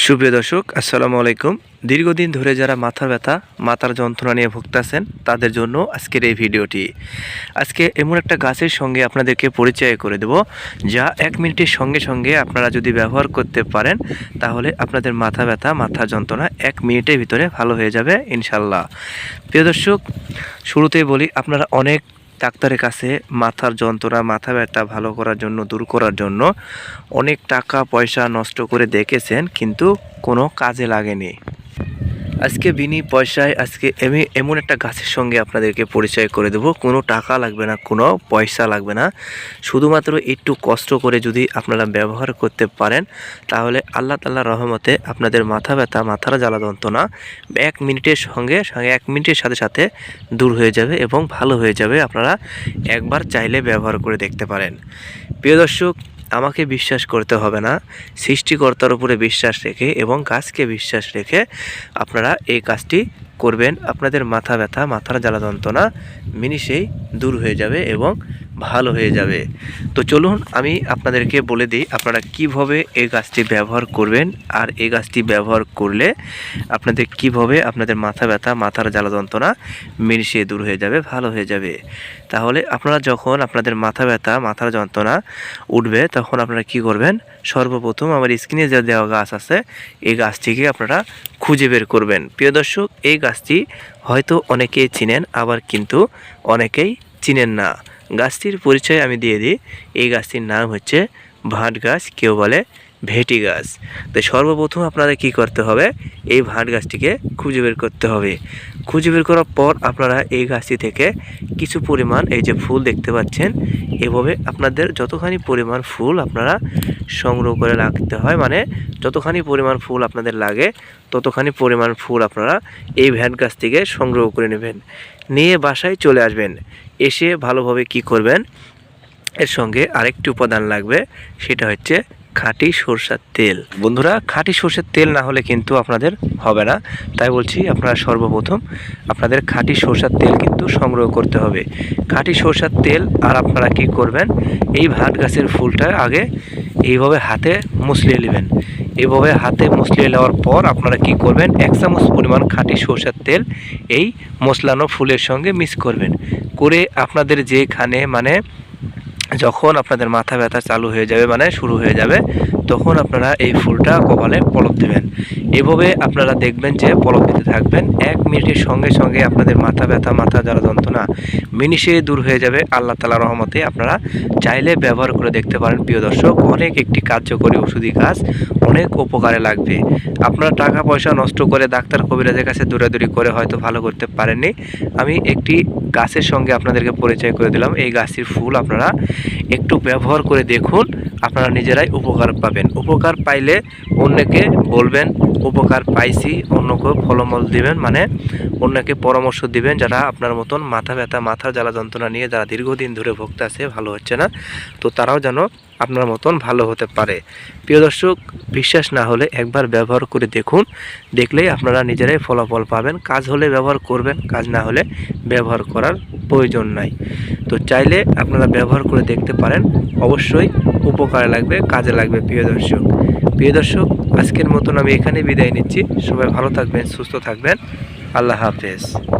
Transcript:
সুপ্রিয় দর্শক, আসসালামু আলাইকুম। দীর্ঘদিন ধরে যারা মাথা ব্যথা, মাথার যন্ত্রণা নিয়ে ভুগতেছেন তাদের জন্য আজকের এই ভিডিওটি। আজকে এমন একটা গাছের সঙ্গে আপনাদেরকে পরিচয় করে দেব, যা এক মিনিটের সঙ্গে সঙ্গে আপনারা যদি ব্যবহার করতে পারেন, তাহলে আপনাদের মাথা ব্যথা, মাথা যন্ত্রণা এক মিনিটের ভিতরে ভালো হয়ে যাবে ইনশাল্লাহ প্রিয় দর্শক, শুরুতেই বলি, আপনারা অনেক ডাক্তারের কাছে মাথার যন্ত্রণা, মাথা ব্যথা ভালো করার জন্য, দূর করার জন্য অনেক টাকা পয়সা নষ্ট করে দেখেছেন, কিন্তু কোনো কাজে লাগেনি। আজকে বিনি পয়সায়, আজকে এমনি এমন একটা গাছের সঙ্গে আপনাদেরকে পরিচয় করে দেবো। কোনো টাকা লাগবে না, কোনো পয়সা লাগবে না। শুধুমাত্র একটু কষ্ট করে যদি আপনারা ব্যবহার করতে পারেন, তাহলে আল্লাহ তাল্লাহ রহমতে আপনাদের মাথা ব্যথা, মাথার জ্বালা যন্ত্রণা এক মিনিটের সঙ্গে সঙ্গে এক মিনিটের সাথে সাথে দূর হয়ে যাবে এবং ভালো হয়ে যাবে। আপনারা একবার চাইলে ব্যবহার করে দেখতে পারেন। প্রিয় দর্শক আমাকে বিশ্বাস করতে হবে না। সৃষ্টিকর্তার উপরে বিশ্বাস রেখে এবং কাজকে বিশ্বাস রেখে আপনারা এই কাজটি করবেন। আপনাদের মাথা ব্যথা, মাথার জ্বালা যন্ত্রণা মিনিশেই দূর হয়ে যাবে এবং ভালো হয়ে যাবে। তো চলুন আমি আপনাদেরকে বলে দিই, আপনারা কীভাবে এই গাছটি ব্যবহার করবেন আর এই গাছটি ব্যবহার করলে আপনাদের কীভাবে আপনাদের মাথা ব্যথা, মাথার জ্বালা যন্ত্রণা মিনিশে দূর হয়ে যাবে, ভালো হয়ে যাবে। তাহলে আপনারা যখন আপনাদের মাথা ব্যথা, মাথার যন্ত্রণা উঠবে, তখন আপনারা কি করবেন? সর্বপ্রথম আমার স্ক্রিনে যে দেওয়া গাছ আছে, এই গাছটিকে আপনারা খুঁজে বের করবেন। প্রিয় দর্শক, এই গাছটি হয়তো অনেকেই চিনেন, আবার কিন্তু অনেকেই চিনেন না। গাছটির পরিচয় আমি দিয়ে দিই। এই গাছটির নাম হচ্ছে ভাট গাছ, কেউ বলে ভেটি গাছ। তো সর্বপ্রথম আপনাদের কি করতে হবে? এই ভাট গাছটিকে খুঁজে বের করতে হবে। খুঁজে বের করার পর আপনারা এই গাছটি থেকে কিছু পরিমাণ এই যে ফুল দেখতে পাচ্ছেন, এভাবে আপনাদের যতখানি পরিমাণ ফুল আপনারা সংগ্রহ করে রাখতে হয় মানে যতখানি পরিমাণ ফুল আপনাদের লাগে, ততখানি পরিমাণ ফুল আপনারা এই ভ্যান গাছ থেকে সংগ্রহ করে নেবেন। নিয়ে বাসায় চলে আসবেন, এসে ভালোভাবে কি করবেন? এর সঙ্গে আরেকটি উপাদান লাগবে, সেটা হচ্ছে খাঁটি সরষের তেল। বন্ধুরা, খাঁটি সরষের তেল না হলে কিন্তু আপনাদের হবে না। তাই বলছি, আপনারা সর্বপ্রথম আপনাদের খাঁটি সরষের তেল কিন্তু সংগ্রহ করতে হবে। খাঁটি সরষের তেল, আর আপনারা কি করবেন, এই ভাট গাছের ফুলটা আগে এইভাবে হাতে মুসলিয়ে নেবেন। এভাবে হাতে মুসলিয়ে নেওয়ার পর আপনারা কি করবেন, এক চামচ পরিমাণ খাঁটি সরষের তেল এই মশলানো ফুলের সঙ্গে মিক্স করবেন। করে আপনাদের যেখানে মানে যখন আপনাদের মাথা ব্যথা চালু হয়ে যাবে মানে শুরু হয়ে যাবে তখন আপনারা এই ফুলটা কপালে পলক দেবেন। এভাবে আপনারা দেখবেন যে পলক দিতে থাকবেন। এক মিনিটের সঙ্গে সঙ্গে আপনাদের মাথা ব্যথা, মাথা যারা যন্ত্রণা মিনিশে দূর হয়ে যাবে। আল্লাহ তালা রহমতে আপনারা চাইলে ব্যবহার করে দেখতে পারেন। প্রিয় দর্শক, অনেক একটি কার্যকরী ওষুধি কাজ অনেক উপকারে লাগবে। আপনারা টাকা পয়সা নষ্ট করে ডাক্তার কবিরাজের কাছে দৌড়াদৌড়ি করে হয়তো ভালো করতে পারেননি। আমি একটি গাছের সঙ্গে আপনাদেরকে পরিচয় করে দিলাম। এই গাছটির ফুল আপনারা একটু ব্যবহার করে দেখুন। আপনারা নিজেরাই উপকার পাবেন। উপকার পাইলে অন্যকে বলবেন, উপকার পাইছি, অন্যকে ফলমূল দিবেন মানে অন্যকে পরামর্শ দিবেন যারা আপনার মতন মাথা ব্যথা, মাথা জ্বালা যন্ত্রণা নিয়ে যারা দীর্ঘদিন ধরে ভুগতে আছে, ভালো হচ্ছে না। তো তারাও যেন আপনার মতন ভালো হতে পারে। প্রিয় দর্শক, বিশ্বাস না হলে একবার ব্যবহার করে দেখুন। দেখলেই আপনারা নিজেরাই ফলাফল পাবেন। কাজ হলে ব্যবহার করবেন, কাজ না হলে ব্যবহার করার প্রয়োজন নাই। তো চাইলে আপনারা ব্যবহার করে দেখতে পারেন। অবশ্যই উপকারে লাগবে, কাজে লাগবে, প্রিয় দর্শক। প্রিয় দর্শক, আজকের মতন আমি এখানে বিদায় নিচ্ছি। সবাই ভালো থাকবেন, সুস্থ থাকবেন। আল্লাহ হাফেজ।